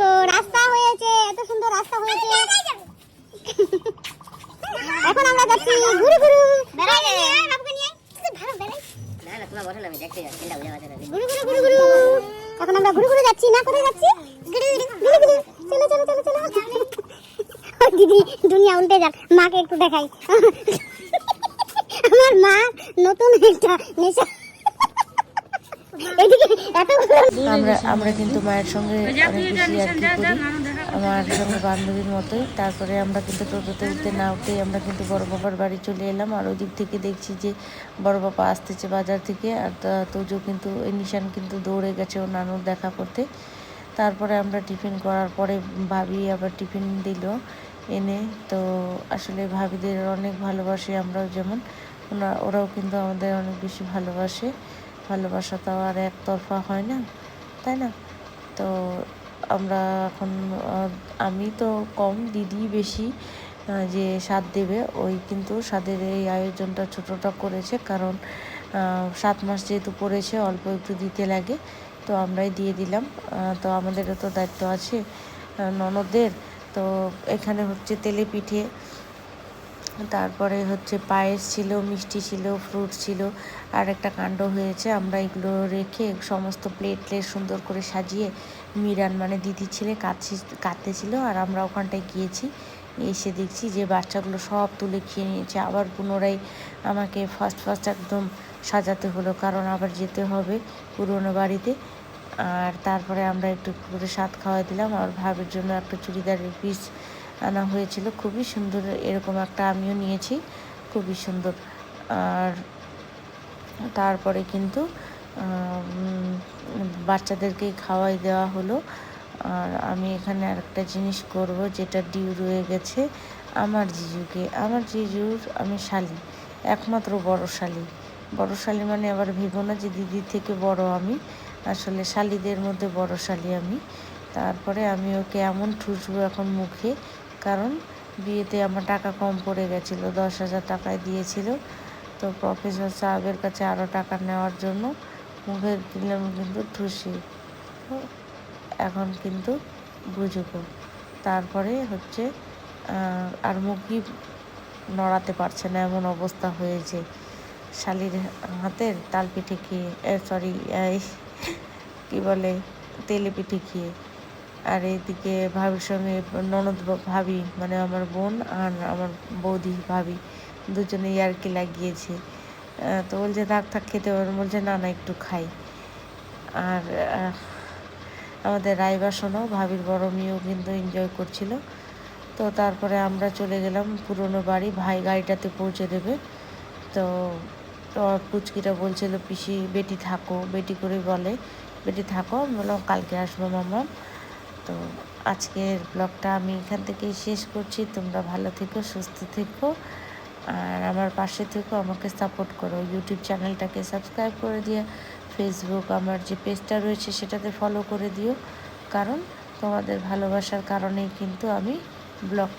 তো রাস্তা হয়েছে এত সুন্দর রাস্তা হয়েছে। এখন আমরা যাচ্ছি ঘুরে ঘুরে। এখন আমরা ঘুরে ঘুরে যাচ্ছি না কোথায় যাচ্ছি? চলো চলো চলো চলো। দিদি দুনিয়া উল্টে যাক। মাকে একটু দেখাই। আমার মা নতুন একটা নেশা আমরা আমরা কিন্তু মায়ের সঙ্গে অনেক বেশি আর কি করি। আমার সঙ্গে বান্ধবীর মতোই। তারপরে আমরা কিন্তু টোটোতে উঠতে না উঠতেই আমরা কিন্তু বড় বাবার বাড়ি চলে এলাম। আর ওই দিক থেকে দেখছি যে বড় বাবা আসতেছে বাজার থেকে। আর তা- তোজো কিন্তু এই নিশান কিন্তু দৌড়ে গেছে ও নানুর দেখা করতে। তারপরে আমরা টিফিন করার পরে ভাবি আবার টিফিন দিল এনে। তো আসলে ভাবিদের অনেক ভালোবাসি আমরাও যেমন। ওনা ওরাও কিন্তু আমাদের অনেক বেশি ভালোবাসে। ভালোবাসা তো আর একতরফা হয় না, তাই না? তো আমরা এখন আমি তো কম, দিদি বেশি যে স্বাদ দেবে, ওই কিন্তু স্বাদের এই আয়োজনটা ছোটোটা করেছে, কারণ সাত মাস যেহেতু পড়েছে, অল্প একটু দিতে লাগে, তো আমরাই দিয়ে দিলাম তো আমাদেরও তো দায়িত্ব আছে ননদের, তো এখানে হচ্ছে তেলে পিঠে তারপরে হচ্ছে পায়েস ছিল, মিষ্টি ছিল, ফ্রুট ছিল, আর একটা কাণ্ড হয়েছে। আমরা এগুলো রেখে সমস্ত প্লেট প্লেট সুন্দর করে সাজিয়ে মিরান মানে দিদি ছেলে কাঁদছি কাঁদতেছিল আর আমরা ওখানটায় গিয়েছি, এসে দেখছি যে বাচ্চাগুলো সব তুলে খেয়ে নিয়েছে। আবার পুনরায় আমাকে ফার্স্ট ফার্স্ট একদম সাজাতে হলো, কারণ আবার যেতে হবে পুরোনো বাড়িতে। আর তারপরে আমরা একটু করে স্বাদ খাওয়াই দিলাম, আর ভাবের জন্য একটা চুড়িদারের পিস আনা হয়েছিল। খুবই সুন্দর এরকম একটা আমিও নিয়েছি। খুবই সুন্দর। আর তারপরে কিন্তু বাচ্চাদেরকে খাওয়াই দেওয়া হলো। আর আমি এখানে আরেকটা জিনিস করব, যেটা ডিউ রয়ে গেছে আমার জিজুকে। আমার জিজুর আমি শালি, একমাত্র বড় শালি। বড় শালি মানে আবার ভেবো না যে দিদির থেকে বড় আমি। আসলে শালিদের মধ্যে বড় শালি আমি। তারপরে আমি ওকে এমন ঠুসবো এখন মুখে কারণ বিয়েতে আমার টাকা কম পড়ে গেছিল, দশ হাজার টাকায় দিয়েছিল। তো প্রফেসর সাহেবের কাছে আরও টাকা নেওয়ার জন্য মুখে দিলাম কিন্তু ঠুসি। এখন কিন্তু বুঝব তারপরে হচ্ছে আর মুখই নড়াতে পারছে না, এমন অবস্থা হয়েছে। শালির হাতের তাল পিঠে খেয়ে সরি কি বলে তেলে পিঠে খেয়ে আর এদিকে ভাবির সঙ্গে ননদ ভাবি মানে আমার বোন আর আমার বৌদি, ভাবি দুজনে ইয়ার্কি লাগিয়েছে। তো বলছে, থাক থাক, খেতে পারবেন বলছে, না না, একটু খাই। আর আমাদের রায়বাসনও ভাবির বড় মেয়েও কিন্তু এনজয় করছিল। তো তারপরে আমরা চলে গেলাম পুরনো বাড়ি, ভাই গাড়িটাতে পৌঁছে দেবে। তো পুচকিটা বলছিল, পিসি, বেটি থাকো। বেটি করে বলে, বেটি থাকো। আমি বললাম, কালকে আসব মামা তো আজকের ব্লগটা আমি এখান থেকেই শেষ করছি। তোমরা ভালো থেকো, সুস্থ থেকো। আর আমার পাশে থেকো, আমাকে সাপোর্ট করো। ইউটিউব চ্যানেলটাকে সাবস্ক্রাইব করে দিও। ফেসবুক, আমার যে পেজটা রয়েছে সেটাতে ফলো করে দিও। কারণ তোমাদের ভালোবাসার কারণেই কিন্তু আমি ব্লগ